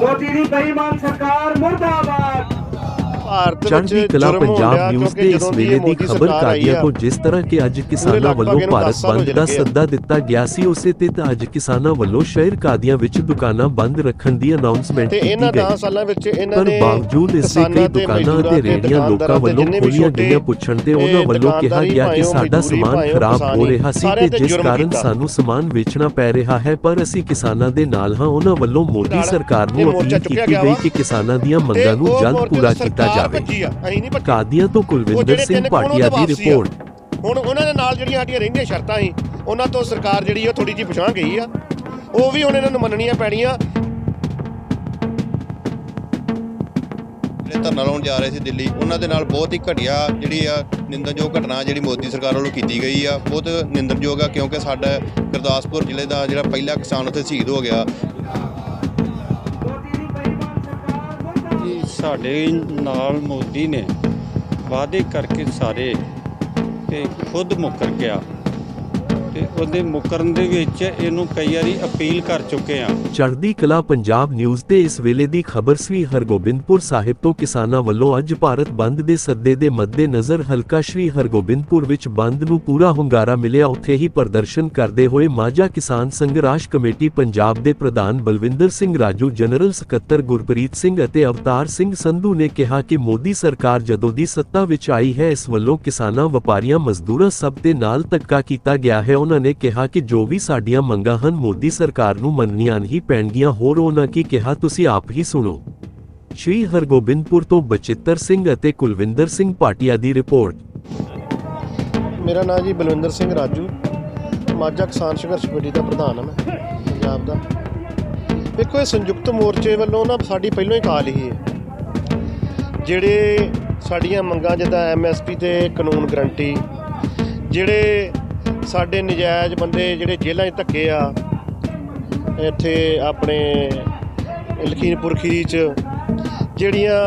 ਮੋਦੀ ਦੀ ਬੇਈਮਾਨ ਸਰਕਾਰ ਮੁਰਦਾਬਾਦ। ਭਾਰਤ ਚੜ੍ਹਦੀ ਕਲਾ ਪੰਜਾਬ ਨਿਊਜ਼ ਦੇ ਇਸ ਵੇਲੇ ਦੀ ਖਬਰ ਕਾਦੀਆਂ ਤੋਂ ਜਿਸ ਤਰ੍ਹਾਂ ਕਿ ਅੱਜ ਕਿਸਾਨਾਂ ਵੱਲੋਂ ਭਾਰਤ ਬੰਦ ਦਾ। ਸੱਦਾ ਦਿੱਤਾ ਗਿਆ ਸੀ ਉਸੇ ਤੇ ਤਾਂ ਅੱਜ ਕਿਸਾਨਾਂ ਵੱਲੋਂ ਸ਼ਹਿਰ ਕਾਦੀਆਂ ਵਿੱਚ ਦੁਕਾਨਾਂ ਬੰਦ ਰੱਖਣ ਦੀ ਅਨਾਉਂਸਮੈਂਟ ਤੇ ਕੀਤੀ ਇਹਨਾਂ ਗਈ 10 ਸਾਲਾਂ ਵਿੱਚ ਇਹਨਾਂ ਨੇ ਬਾਵਜੂਦ ਇਸ ਦੇ ਕਈ ਦੁਕਾਨਾਂ ਤੇ ਰੇਹੜੀਆਂ ਲੋਕਾਂ ਵੱਲੋਂ ਖੋਲੀਆਂ ਗਈਆਂ ਪੁੱਛਣ ਤੇ ਉਹਨਾਂ ਵੱਲੋਂ ਕਿਹਾ ਗਿਆ ਕਿ ਸਾਡਾ ਸਮਾਨ ਖਰਾਬ ਹੋ ਰਿਹਾ ਸੀ ਤੇ ਜਿਸ ਕਾਰਨ। ਸਾਨੂੰ ਸਮਾਨ ਵੇਚਣਾ ਪੈ ਰਿਹਾ ਹੈ ਪਰ ਅਸੀਂ ਕਿਸਾਨਾਂ ਦੇ ਨਾਲ ਹਾਂ ਉਹਨਾਂ ਵੱਲੋਂ ਮੋਦੀ ਸਰਕਾਰ ਨੂੰ ਅਪੀਲ ਕੀਤੀ ਗਈ। ਕਿ ਕਿਸਾਨਾਂ ਦੀਆਂ ਮੰਗਾਂ ਨੂੰ ਜਲਦ ਪੂਰਾ ਕੀਤਾ ਸਰਕਾਰ ਜਾਵੇ ਭੱਜੀ ਆ, ਅਸੀਂ ਨਹੀਂ ਭੱਜੇ। ਕਾਦੀਆਂ ਤੋਂ ਉਹ ਕੁਲਵਿੰਦਰ ਸਿੰਘ ਭਾਟੀਆ ਦੀ। ਰਿਪੋਰਟ ਹੁਣ ਉਹਨਾਂ ਦੇ ਨਾਲ ਜਿਹੜੀਆਂ ਸਾਡੀਆਂ ਰਹਿੰਦੀਆਂ ਸ਼ਰਤਾਂ ਸੀ ਉਹਨਾਂ ਤੋਂ ਸਰਕਾਰ ਜਿਹੜੀ ਆ ਥੋੜੀ ਜਿਹੀ ਪਛਾਣ ਗਈ ਆ। ਉਹ ਵੀ ਹੁਣ ਇਹਨਾਂ ਨੂੰ ਮੰਨਣੀਆਂ ਪੈਣੀਆਂ। ਜਿਹੜੇ ਧਰਨਾ ਲਾਉਣ ਜਾ ਰਹੇ ਸੀ ਦਿੱਲੀ ਉਹਨਾਂ ਦੇ ਨਾਲ ਬਹੁਤ ਹੀ ਘਟੀਆ ਜਿਹੜੀ ਆ ਨਿੰਦਣਯੋਗ ਘਟਨਾ ਜਿਹੜੀ ਮੋਦੀ ਸਰਕਾਰ ਵੱਲੋਂ ਕੀਤੀ ਗਈ ਆ। ਬਹੁਤ ਨਿੰਦਣਯੋਗ ਆ ਕਿਉਂਕਿ ਸਾਡਾ ਗੁਰਦਾਸਪੁਰ ਜ਼ਿਲ੍ਹੇ ਦਾ ਜਿਹੜਾ ਪਹਿਲਾ ਕਿਸਾਨ ਉੱਥੇ ਸ਼ਹੀਦ ਹੋ ਗਿਆ। ਸਾਡੇ ਨਾਲ ਮੋਦੀ ਨੇ ਵਾਅਦੇ ਕਰਕੇ ਸਾਰੇ ਤੇ ਖੁਦ ਮੁੱਕਰ ਗਿਆ। ਤੇ ਉਹਦੇ ਮੁੱਕਰਨ ਦੇ ਵਿੱਚ ਇਹਨੂੰ ਕਈ ਵਾਰੀ ਅਪੀਲ ਕਰ ਚੁੱਕੇ ਆ। ਚੜ੍ਹਦੀ ਕਲਾ ਪੰਜਾਬ ਨਿਊਜ਼ ਤੇ ਇਸ ਵੇਲੇ ਦੀ ਖਬਰ ਸ੍ਰੀ ਹਰਗੋਬਿੰਦਪੁਰ ਸਾਹਿਬ ਤੋਂ ਕਿਸਾਨਾਂ ਵੱਲੋਂ ਅੱਜ ਭਾਰਤ ਬੰਦ ਦੇ ਸੱਦੇ ਦੇ ਮੱਦੇਨਜ਼ਰ ਹਲਕਾ ਸ੍ਰੀ ਹਰਗੋਬਿੰਦਪੁਰ ਵਿੱਚ ਬੰਦ ਨੂੰ ਪੂਰਾ ਹੁੰਗਾਰਾ ਮਿਲਿਆ। ਉੱਥੇ ਹੀ ਪ੍ਰਦਰਸ਼ਨ ਕਰਦੇ ਹੋਏ ਮਾਝਾ ਕਿਸਾਨ ਸੰਘਰਸ਼ ਕਮੇਟੀ ਪੰਜਾਬ ਦੇ ਪ੍ਰਧਾਨ ਬਲਵਿੰਦਰ ਸਿੰਘ ਰਾਜੂ, ਜਨਰਲ ਸਕੱਤਰ ਗੁਰਪ੍ਰੀਤ ਸਿੰਘ ਅਤੇ ਅਵਤਾਰ ਸਿੰਘ ਸੰਧੂ ਨੇ ਕਿਹਾ ਕਿ ਮੋਦੀ ਸਰਕਾਰ ਜਦੋਂ ਦੀ ਸੱਤਾ ਵਿੱਚ ਆਈ ਹੈ, ਇਸ ਵੱਲੋਂ ਕਿਸਾਨਾਂ, ਵਪਾਰੀਆਂ, ਮਜ਼ਦੂਰਾਂ ਸਭ ਦੇ ਨਾਲ ਧੱਕਾ ਕੀਤਾ ਗਿਆ ਹੈ। ਉਹਨਾਂ ਨੇ ਕਿਹਾ ਕਿ ਜੋ ਵੀ ਸਾਡੀਆਂ ਮੰਗਾਂ ਹਨ, ਮੋਦੀ ਸਰਕਾਰ ਨੂੰ ਮੰਨਣੀਆਂ ਹੀ ਪੈਣਗੀਆਂ। ਹੋਰ ਉਹਨਾਂ ਕੀ ਕਿਹਾ? ਤੁਸੀਂ ਆਪ ਹੀ ਸੁਣੋ। ਸ਼੍ਰੀ ਹਰਗੋਬਿੰਦਪੁਰ ਤੋਂ ਬਚਿੱਤਰ ਸਿੰਘ ਅਤੇ ਕੁਲਵਿੰਦਰ ਸਿੰਘ ਭਾਟੀਆ ਦੀ ਰਿਪੋਰਟ। ਮੇਰਾ ਨਾਮ ਜੀ ਬਲਵਿੰਦਰ ਸਿੰਘ ਰਾਜੂ। ਮਾਝਾ ਕਿਸਾਨ ਸੰਘਰਸ਼ ਕਮੇਟੀ ਦਾ ਪ੍ਰਧਾਨ ਹਾਂ ਮੈਂ, ਪੰਜਾਬ ਦਾ। ਦੇਖੋ, ਇਹ ਸੰਯੁਕਤ ਮੋਰਚੇ ਵੱਲੋਂ ਨਾ ਸਾਡੀ ਪਹਿਲਾਂ ਹੀ ਕਾਲ ਹੀ ਹੈ। ਜਿਹੜੇ ਸਾਡੀਆਂ ਮੰਗਾਂ, ਜਿੱਦਾਂ ਐਮਐਸਪੀ ਤੇ ਕਾਨੂੰਨ ਗਰੰਟੀ, ਜਿਹੜੇ ਸਾਡੇ ਨਜਾਇਜ਼ ਬੰਦੇ ਜਿਹੜੇ ਜੇਲ੍ਹਾਂ 'ਚ ਧੱਕੇ ਆ, ਇੱਥੇ ਆਪਣੇ ਲਖੀਮਪੁਰ ਖੀਰੀ 'ਚ ਜਿਹੜੀਆਂ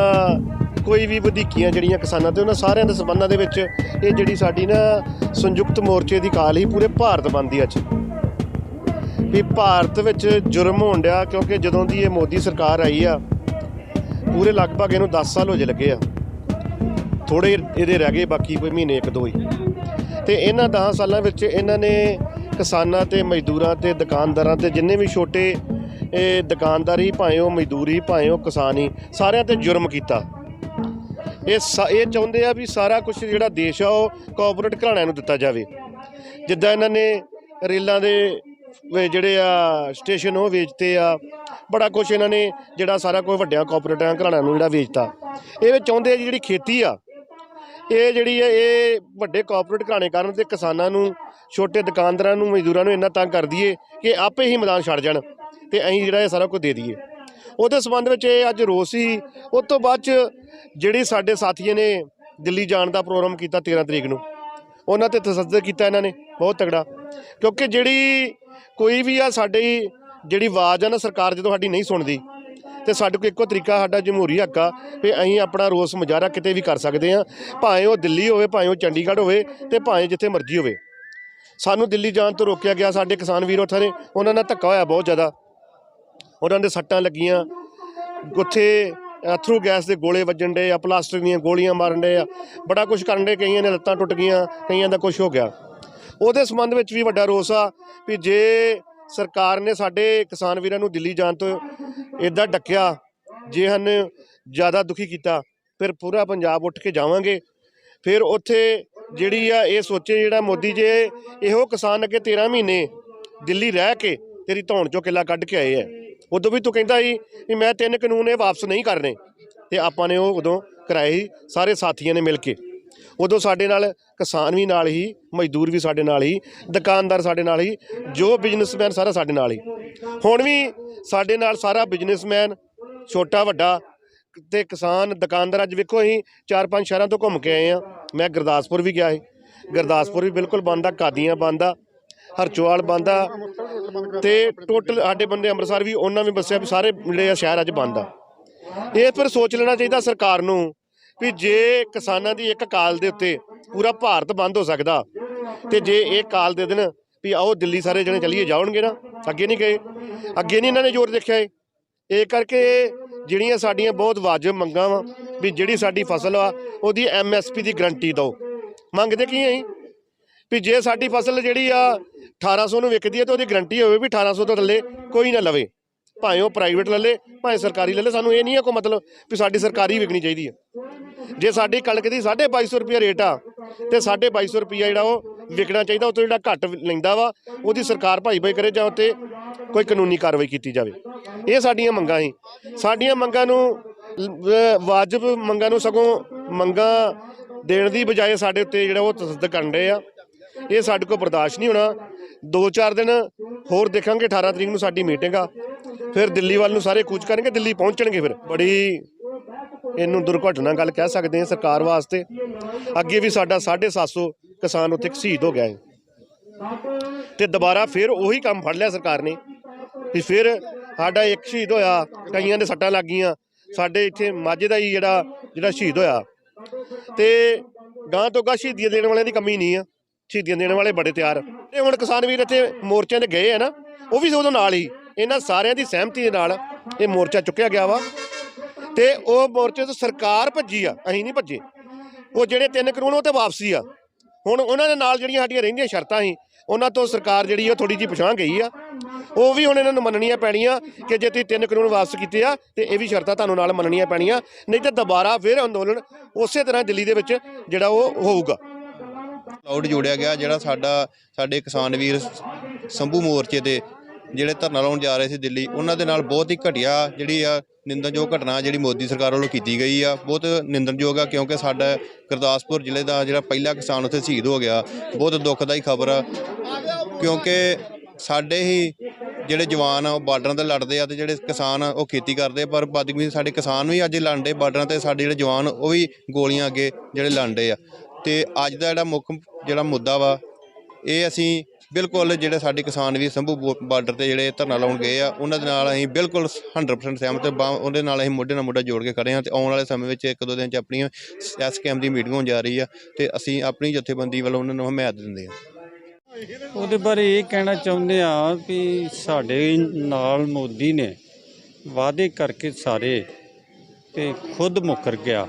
ਕੋਈ ਵੀ ਵਧੀਕੀਆਂ ਜਿਹੜੀਆਂ ਕਿਸਾਨਾਂ ਤੇ ਉਹਨਾਂ ਸਾਰਿਆਂ ਦੇ ਸੰਬੰਧਾਂ ਦੇ ਵਿੱਚ ਇਹ ਜਿਹੜੀ ਸਾਡੀ ਨਾ ਸੰਯੁਕਤ ਮੋਰਚੇ ਦੀ ਕਾਲ ਹੀ ਪੂਰੇ ਭਾਰਤ ਬੰਦ ਦੀ ਅੱਜ। ਵੀ ਭਾਰਤ ਵਿੱਚ ਜੁਰਮ ਹੋਣ ਡਿਆ ਕਿਉਂਕਿ ਜਦੋਂ ਦੀ ਇਹ ਮੋਦੀ ਸਰਕਾਰ ਆਈ ਆ, ਪੂਰੇ ਲਗਭਗ ਇਹਨੂੰ 10 ਸਾਲ ਹੋ ਜੇ ਲੱਗੇ ਆ। ਥੋੜੇ ਇਹਦੇ ਰਹਿ ਗਏ, ਬਾਕੀ ਕੋਈ ਮਹੀਨੇ ਇੱਕ ਦੋ ਹੀ। ਤੇ ਇਹਨਾਂ 10 ਸਾਲਾਂ ਵਿੱਚ ਇਹਨਾਂ ਨੇ ਕਿਸਾਨਾਂ ਤੇ ਮਜ਼ਦੂਰਾਂ ਤੇ ਦੁਕਾਨਦਾਰਾਂ ਤੇ ਜਿੰਨੇ ਵੀ ਛੋਟੇ, ਇਹ ਦੁਕਾਨਦਾਰੀ ਭਾਵੇਂ ਉਹ ਮਜ਼ਦੂਰੀ ਭਾਵੇਂ ਉਹ ਕਿਸਾਨੀ ਸਾਰਿਆਂ ਤੇ ਜੁਰਮ ਕੀਤਾ। ਇਹ ਸਾ- ਇਹ ਚਾਹੁੰਦੇ ਆ ਵੀ ਸਾਰਾ ਕੁਝ ਜਿਹੜਾ ਦੇਸ਼ ਆ ਉਹ ਕਾਰਪੋਰੇਟ ਘਰਾਣਿਆਂ ਨੂੰ ਦਿੱਤਾ ਜਾਵੇ। ਜਿੱਦਾਂ ਇਹਨਾਂ ਨੇ ਰੇਲਾਂ ਦੇ ਜਿਹੜੇ ਆ ਸਟੇਸ਼ਨ ਉਹ ਵੇਚਤੇ ਆ, ਬੜਾ ਕੁਝ ਇਹਨਾਂ ਨੇ ਜਿਹੜਾ ਸਾਰਾ ਕੁਝ ਵੱਡਿਆਂ ਕਾਰਪੋਰੇਟਾਂ ਘਰਾਣਿਆਂ ਨੂੰ ਜਿਹੜਾ ਵੇਚਤਾ। ਇਹ ਚਾਹੁੰਦੇ ਆ ਜਿਹੜੀ ਖੇਤੀ ਆ ਇਹ ਜਿਹੜੀ ਹੈ, ਇਹ ਵੱਡੇ ਕਾਰਪੋਰੇਟ ਘਰਾਣੇ ਕਾਰਨ ਤੇ ਕਿਸਾਨਾਂ ਨੂੰ, ਛੋਟੇ ਦੁਕਾਨਦਾਰਾਂ ਨੂੰ, ਮਜ਼ਦੂਰਾਂ ਨੂੰ ਇੰਨਾ ਤੰਗ ਕਰਦੀ ਦਈਏ ਕਿ ਆਪੇ ਹੀ ਮੈਦਾਨ ਛੱਡ ਜਾਣ ਤੇ ਅਸੀਂ ਜਿਹੜਾ ਇਹ ਸਾਰਾ ਕੁਝ ਦੇ ਦਈਏ। ਉਹਦੇ ਸੰਬੰਧ ਵਿੱਚ ਇਹ ਅੱਜ ਰੋਸ ਸੀ। ਉਸ ਤੋਂ ਬਾਅਦ ਚ ਜਿਹੜੀ ਸਾਡੇ ਸਾਥੀਆਂ ਨੇ ਦਿੱਲੀ ਜਾਣ ਦਾ ਪ੍ਰੋਗਰਾਮ ਕੀਤਾ 13 ਤਰੀਕ ਨੂੰ, ਉਹਨਾਂ ਤੇ ਤਸੱਦਦ ਕੀਤਾ ਇਹਨਾਂ ਨੇ, ਬਹੁਤ ਤਗੜਾ ਕਿਉਂਕਿ ਜਿਹੜੀ ਕੋਈ ਵੀ ਆ, ਸਾਡੀ ਜਿਹੜੀ ਆਵਾਜ਼ ਆ ਨਾ, ਸਰਕਾਰ ਜਦੋਂ ਸਾਡੀ ਨਹੀਂ ਸੁਣਦੀ ਤੇ ਸਾਡੇ ਕੋਲ ਇੱਕੋ ਤਰੀਕਾ, ਸਾਡਾ ਜਮਹੂਰੀ ਹੱਕ ਆ ਵੀ ਅਸੀਂ ਆਪਣਾ ਰੋਸ ਮੁਜ਼ਾਹਰਾ ਕਿਤੇ ਵੀ ਕਰ ਸਕਦੇ ਆ ਭਾਵੇਂ ਉਹ ਦਿੱਲੀ ਹੋਵੇ, ਭਾਵੇਂ ਉਹ ਚੰਡੀਗੜ੍ਹ ਹੋਵੇ ਤੇ ਭਾਵੇਂ ਜਿੱਥੇ ਮਰਜ਼ੀ ਹੋਵੇ। ਸਾਨੂੰ ਦਿੱਲੀ ਜਾਣ ਤੋਂ ਰੋਕਿਆ ਗਿਆ। ਸਾਡੇ ਕਿਸਾਨ ਵੀਰ ਉੱਥੇ ਨੇ, ਉਹਨਾਂ ਨਾਲ ਧੱਕਾ ਹੋਇਆ ਬਹੁਤ ਜ਼ਿਆਦਾ। ਉਹਨਾਂ ਦੇ ਸੱਟਾਂ ਲੱਗੀਆਂ। ਉੱਥੇ ਅਥਰੂ ਗੈਸ ਦੇ ਗੋਲੇ ਵੱਜਣ ਡੇ ਆ, ਪਲਾਸਟਿਕ ਦੀਆਂ ਗੋਲੀਆਂ ਮਾਰਨ ਡੇ ਆ। ਬੜਾ ਕੁਝ ਕਰਨ ਡੇ ਕਈਆਂ ਨੇ ਲੱਤਾਂ ਟੁੱਟ ਗਈਆਂ, ਕਈਆਂ ਦਾ ਕੁਝ ਹੋ ਗਿਆ। ਉਹਦੇ ਸੰਬੰਧ ਵਿੱਚ ਵੀ ਵੱਡਾ ਰੋਸ ਆ ਵੀ ਜੇ ਸਰਕਾਰ ਨੇ ਸਾਡੇ ਕਿਸਾਨ ਵੀਰਾਂ ਨੂੰ ਦਿੱਲੀ ਜਾਣ ਤੋਂ ਇਦਾਂ ਡੱਕਿਆ, ਜੇ ਹਨ ਜ਼ਿਆਦਾ ਦੁਖੀ ਕੀਤਾ, ਫਿਰ ਪੂਰਾ ਪੰਜਾਬ ਉੱਠ ਕੇ ਜਾਵਾਂਗੇ। ਫਿਰ ਉੱਥੇ ਜਿਹੜੀ ਆ, ਇਹ ਸੋਚੇ ਜਿਹੜਾ ਮੋਦੀ ਜੇ, ਇਹੋ ਕਿਸਾਨ ਅੱਗੇ 13 ਮਹੀਨੇ ਦਿੱਲੀ ਰਹਿ ਕੇ ਤੇਰੀ ਧੌਣ ਚੋਂ ਕਿੱਲਾ ਕੱਢ ਕੇ ਆਏ ਐ। ਉਦੋਂ ਵੀ ਤੂੰ ਕਹਿੰਦਾ ਸੀ ਵੀ ਮੈਂ ਤਿੰਨ ਕਾਨੂੰਨ ਇਹ ਵਾਪਸ ਨਹੀਂ ਕਰਨੇ, ਤੇ ਆਪਾਂ ਨੇ ਉਹ ਉਦੋਂ ਕਰਾਏ ਸੀ, ਸਾਰੇ ਸਾਥੀਆਂ ਨੇ ਮਿਲ ਕੇ। ਉਦੋਂ ਸਾਡੇ ਨਾਲ ਕਿਸਾਨ ਵੀ ਨਾਲ ਹੀ ਮਜ਼ਦੂਰ ਵੀ ਸਾਡੇ ਨਾਲ ਹੀ ਦੁਕਾਨਦਾਰ ਸਾਡੇ ਨਾਲ ਹੀ ਜੋ ਬਿਜ਼ਨਸਮੈਨ ਸਾਰਾ ਸਾਡੇ ਨਾਲ ਹੀ ਹੁਣ ਵੀ ਸਾਡੇ ਨਾਲ ਸਾਰਾ ਬਿਜ਼ਨਸਮੈਨ ਛੋਟਾ, ਵੱਡਾ ਤੇ ਕਿਸਾਨ, ਦੁਕਾਨਦਾਰ ਅੱਜ ਵੇਖੋ ਅਸੀਂ ਚਾਰ ਪੰਜ ਸ਼ਹਿਰਾਂ ਤੋਂ ਘੁੰਮ ਕੇ ਆਏ ਆ ਮੈਂ ਗੁਰਦਾਸਪੁਰ ਵੀ ਗਿਆ ਸੀ। ਗੁਰਦਾਸਪੁਰ ਵੀ ਬਿਲਕੁਲ ਬੰਦ ਆ ਕਾਦੀਆਂ ਬੰਦ ਆ ਹਰਚੋਵਾਲ ਬੰਦ ਆ ਤੇ ਟੋਟਲ ਸਾਡੇ ਬੰਦੇ ਅੰਮ੍ਰਿਤਸਰ ਵੀ, ਉਹਨਾਂ ਵੀ ਬੱਸਿਆ ਵੀ ਸਾਰੇ ਜਿਹੜੇ ਆ, ਸ਼ਹਿਰ ਅੱਜ ਬੰਦ ਆ ਇਹ ਫਿਰ ਸੋਚ ਲੈਣਾ ਚਾਹੀਦਾ ਸਰਕਾਰ ਨੂੰ ਵੀ ਜੇ ਕਿਸਾਨਾਂ ਦੀ ਇੱਕ ਕਾਲ ਦੇ ਉੱਤੇ ਪੂਰਾ ਭਾਰਤ ਬੰਦ ਹੋ ਸਕਦਾ ਤੇ ਜੇ ਇਹ ਕਾਲ ਦੇ ਦਿਨ ਵੀ ਆਓ ਦਿੱਲੀ ਸਾਰੇ ਜਣੇ ਚੱਲੀਏ ਜਾਣਗੇ ਨਾ। ਅੱਗੇ ਨਹੀਂ ਗਏ। ਅੱਗੇ ਨਹੀਂ ਇਹਨਾਂ ਨੇ ਜ਼ੋਰ ਦੇਖਿਆ ਏ ਇਹ ਕਰਕੇ ਜਿਹੜੀਆਂ ਸਾਡੀਆਂ ਬਹੁਤ ਵਾਜਬ ਮੰਗਾਂ ਵਾ ਵੀ ਜਿਹੜੀ ਸਾਡੀ ਫਸਲ ਆ, ਉਹਦੀ ਐਮਐਸਪੀ ਦੀ ਗਰੰਟੀ ਦਿਓ। ਮੰਗਦੇ ਕੀ ਅਸੀਂ ਵੀ ਜੇ ਸਾਡੀ ਫਸਲ ਜਿਹੜੀ ਆ 1800 ਨੂੰ ਵਿਕਦੀ ਹੈ ਤਾਂ ਉਹਦੀ ਗਰੰਟੀ ਹੋਵੇ ਵੀ 1800 ਤੋਂ ਥੱਲੇ ਕੋਈ ਨਾ ਲਵੇ। ਭਾਵੇਂ ਉਹ ਪ੍ਰਾਈਵੇਟ ਲੈ ਲੇ, ਭਾਵੇਂ ਸਰਕਾਰੀ ਲੈ ਲੇ, ਸਾਨੂੰ ਇਹ ਨਹੀਂ ਹੈ ਕੋਈ ਮਤਲਬ ਵੀ ਸਾਡੀ ਸਰਕਾਰੀ ਵਿਕਣੀ ਚਾਹੀਦੀ ਹੈ ਜੇ ਸਾਡੀ ਕਣਕ ਦੀ 2250 ਰੁਪਏ ਰੇਟ ਆ ਤੇ 2250 ਰੁਪਏ ਜਿਹੜਾ ਉਹ ਵਿਕਣਾ ਚਾਹੀਦਾ, ਉਹ ਤੋਂ ਜਿਹੜਾ ਘੱਟ ਲੈਂਦਾ ਵਾ, ਉਹਦੀ ਸਰਕਾਰ ਭਾਈ ਭਾਈ ਕਰੇ ਜਾਂ ਉੱਤੇ ਕੋਈ ਕਾਨੂੰਨੀ ਕਾਰਵਾਈ ਕੀਤੀ ਜਾਵੇ। ਇਹ ਸਾਡੀਆਂ ਮੰਗਾਂ ਸੀ। ਸਾਡੀਆਂ ਮੰਗਾਂ ਨੂੰ ਵਾਜਬ ਮੰਗਾਂ ਨੂੰ ਸਗੋਂ ਮੰਗਾਂ ਦੇਣ ਦੀ ਬਜਾਏ ਸਾਡੇ ਉੱਤੇ ਜਿਹੜਾ ਉਹ ਤਸੱਦਦ ਕਰਨ ਰਹੇ ਆ। ਇਹ ਸਾਡੇ ਕੋਲ ਬਰਦਾਸ਼ਤ ਨਹੀਂ ਹੋਣਾ। ਦੋ ਚਾਰ ਦਿਨ ਹੋਰ ਦੇਖਾਂਗੇ 18 ਤਰੀਕ ਨੂੰ ਸਾਡੀ ਮੀਟਿੰਗ ਆ। ਫਿਰ ਦਿੱਲੀ ਵੱਲ ਨੂੰ ਸਾਰੇ ਕੂਚ ਕਰਨਗੇ, ਦਿੱਲੀ ਪਹੁੰਚਣਗੇ ਫਿਰ। ਬੜੀ ਇਹਨੂੰ ਦੁਰਘਟਨਾ ਗੱਲ ਕਹਿ ਸਕਦੇ ਹਾਂ ਸਰਕਾਰ ਵਾਸਤੇ। ਅੱਗੇ ਵੀ ਸਾਡਾ 750 ਕਿਸਾਨ ਉੱਥੇ ਸ਼ਹੀਦ ਹੋ ਗਿਆ ਹੈ ਤੇ ਦੁਬਾਰਾ ਫਿਰ ਉਹੀ ਕੰਮ ਫੜ ਲਿਆ ਸਰਕਾਰ ਨੇ ਵੀ ਫਿਰ ਸਾਡਾ ਇੱਕ ਸ਼ਹੀਦ ਹੋਇਆ, ਕਈਆਂ ਦੇ ਸੱਟਾਂ ਲੱਗ ਗਈਆਂ। ਸਾਡੇ ਇੱਥੇ ਮਾਝੇ ਦਾ ਹੀ ਜਿਹੜਾ ਜਿਹੜਾ ਸ਼ਹੀਦ ਹੋਇਆ। ਤੇ ਗਾਂ ਤੋਂ ਗਾਂ ਸ਼ਹੀਦੀਆਂ ਦੇਣ ਵਾਲਿਆਂ ਦੀ ਕਮੀ ਨਹੀਂ ਆ। ਸ਼ਹੀਦੀਆਂ ਦੇਣ ਵਾਲੇ ਬੜੇ ਤਿਆਰ। ਤੇ ਹੁਣ ਕਿਸਾਨ ਵੀਰ ਇੱਥੇ ਮੋਰਚਿਆਂ ਤੇ ਗਏ ਆ ਨਾ, ਉਹ ਵੀ ਉਦੋਂ ਨਾਲ ਹੀ। ਇਹਨਾਂ ਸਾਰਿਆਂ ਦੀ ਸਹਿਮਤੀ ਦੇ ਨਾਲ ਇਹ ਮੋਰਚਾ ਚੁੱਕਿਆ ਗਿਆ ਵਾ। ਤੇ ਉਹ ਮੋਰਚੇ ਤੋਂ ਸਰਕਾਰ ਭੱਜੀ ਆ, ਅਸੀਂ ਨਹੀਂ ਭੱਜੇ। ਉਹ ਜਿਹੜੇ ਤਿੰਨ ਕਾਨੂੰਨ ਉਹ ਤੇ ਵਾਪਸੀ ਆ। ਹੁਣ ਉਹਨਾਂ ਦੇ ਨਾਲ ਜਿਹੜੀਆਂ ਸਾਡੀਆਂ ਰਹਿੰਦੀਆਂ ਸ਼ਰਤਾਂ ਸੀ, ਉਹਨਾਂ ਤੋਂ ਸਰਕਾਰ ਜਿਹੜੀ ਆ ਥੋੜੀ ਜਿਹੀ ਪਛਾਣ ਗਈ ਆ। ਉਹ ਵੀ ਹੁਣ ਇਹਨਾਂ ਨੂੰ ਮੰਨਣੀਆਂ ਪੈਣੀਆਂ ਕਿ ਜੇ ਤੁਸੀਂ ਤਿੰਨ ਕਾਨੂੰਨ ਵਾਪਸ ਕੀਤੇ ਆ, ਤੇ ਇਹ ਵੀ ਸ਼ਰਤਾਂ ਤੁਹਾਨੂੰ ਨਾਲ ਮੰਨਣੀਆਂ ਪੈਣੀਆਂ, ਨਹੀਂ ਤਾਂ ਦੁਬਾਰਾ ਫਿਰ ਅੰਦੋਲਨ ਉਸੇ ਤਰ੍ਹਾਂ ਦਿੱਲੀ ਦੇ ਵਿੱਚ ਜਿਹੜਾ ਉਹ ਹੋਊਗਾ। ਲਾਊਡ ਜੋੜਿਆ ਗਿਆ, ਜਿਹੜਾ ਸਾਡਾ, ਸਾਡੇ ਕਿਸਾਨ ਵੀਰ ਸੰਭੂ ਮੋਰਚੇ ਤੇ ਜਿਹੜੇ ਧਰਨਾ ਲਾਉਣ ਜਾ ਰਹੇ ਸੀ ਦਿੱਲੀ, ਉਹਨਾਂ ਦੇ ਨਾਲ ਬਹੁਤ ਹੀ ਘਟੀਆ ਜਿਹੜੀ ਆ ਨਿੰਦਣਯੋਗ ਘਟਨਾ ਜਿਹੜੀ ਮੋਦੀ ਸਰਕਾਰ ਵੱਲੋਂ ਕੀਤੀ ਗਈ ਆ। ਬਹੁਤ ਨਿੰਦਣਯੋਗ ਆ ਕਿਉਂਕਿ ਸਾਡਾ ਗੁਰਦਾਸਪੁਰ ਜ਼ਿਲ੍ਹੇ ਦਾ ਜਿਹੜਾ ਪਹਿਲਾ ਕਿਸਾਨ ਉੱਥੇ ਸ਼ਹੀਦ ਹੋ ਗਿਆ। ਬਹੁਤ ਦੁੱਖਦਾਈ ਖਬਰ ਆ ਕਿਉਂਕਿ ਸਾਡੇ ਹੀ ਜਿਹੜੇ ਜਵਾਨ ਆ, ਉਹ ਬਾਰਡਰਾਂ ਤੇ ਲੜਦੇ ਆ ਤੇ ਜਿਹੜੇ ਕਿਸਾਨ ਆ, ਉਹ ਖੇਤੀ ਕਰਦੇ ਪਰ ਬਦਕਿਸਮਤੀ ਸਾਡੇ ਕਿਸਾਨ ਵੀ ਅੱਜ ਲੜਦੇ ਬਾਰਡਰਾਂ ਤੇ, ਸਾਡੇ ਜਿਹੜੇ ਜਵਾਨ, ਉਹ ਵੀ ਗੋਲੀਆਂ ਅੱਗੇ ਜਿਹੜੇ ਲੜਦੇ ਆ। ਤੇ ਅੱਜ ਦਾ ਜਿਹੜਾ ਮੁੱਖ ਜਿਹੜਾ ਮੁੱਦਾ ਵਾ, ਇਹ ਅਸੀਂ ਬਿਲਕੁਲ ਜਿਹੜੇ ਸਾਡੇ ਕਿਸਾਨ ਵੀ ਸੰਭੂ ਬੋ- ਬਾਰਡਰ ਤੇ ਜਿਹੜੇ ਧਰਨਾ ਲਾਉਣ ਗਏ ਆ, ਉਹਨਾਂ ਦੇ ਨਾਲ ਅਸੀਂ ਬਿਲਕੁਲ 100% ਸਹਿਮਤ ਉਹਦੇ ਨਾਲ ਅਸੀਂ ਮੋਢੇ ਨਾਲ ਮੋਢਾ ਜੋੜ ਕੇ ਖੜੇ ਹਾਂ ਤੇ ਆਉਣ ਵਾਲੇ ਸਮੇਂ ਵਿੱਚ ਇੱਕ ਦੋ ਦਿਨ ਚ ਆਪਣੀਆਂ ਐਸਕੇਐਮ ਦੀ ਮੀਟਿੰਗ ਹੋਣ ਜਾ ਰਹੀ ਆ ਤੇ ਅਸੀਂ ਆਪਣੀ ਜਥੇਬੰਦੀ ਵੱਲੋਂ ਉਹਨਾਂ ਨੂੰ ਹਮਾਇਤ ਦਿੰਦੇ ਹਾਂ। ਉਹਦੇ ਬਾਰੇ ਇਹ ਕਹਿਣਾ ਚਾਹੁੰਦੇ ਆ ਕਿ ਸਾਡੇ ਨਾਲ ਮੋਦੀ ਨੇ ਵਾਅਦੇ ਕਰਕੇ ਸਾਰੇ ਤੇ ਖੁਦ ਮੁੱਕਰ ਗਿਆ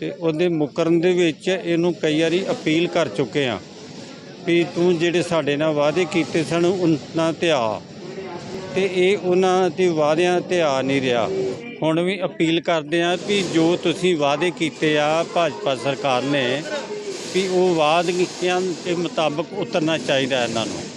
ਤੇ ਉਹਦੇ ਮੁੱਕਰਨ ਦੇ ਵਿੱਚ ਇਹਨੂੰ ਕਈ ਵਾਰੀ ਅਪੀਲ ਕਰ ਚੁੱਕੇ ਆ। ਵੀ ਤੂੰ ਜਿਹੜੇ ਸਾਡੇ ਨਾਲ ਵਾਅਦੇ ਕੀਤੇ ਸਨ, ਉਹਨਾਂ ਤੇ ਆ। ਤੇ ਇਹ ਉਹਨਾਂ ਤੇ ਵਾਅਦਿਆਂ ਤੇ ਆ ਨਹੀਂ ਰਿਹਾ। ਹੁਣ ਵੀ ਅਪੀਲ ਕਰਦੇ ਆ ਵੀ ਜੋ ਤੁਸੀਂ ਵਾਅਦੇ ਕੀਤੇ ਆ ਭਾਜਪਾ ਸਰਕਾਰ ਨੇ, ਵੀ ਉਹ ਵਾਅਦਿਆਂ ਦੇ ਮੁਤਾਬਕ ਉਤਰਨਾ ਚਾਹੀਦਾ ਇਹਨਾਂ ਨੂੰ।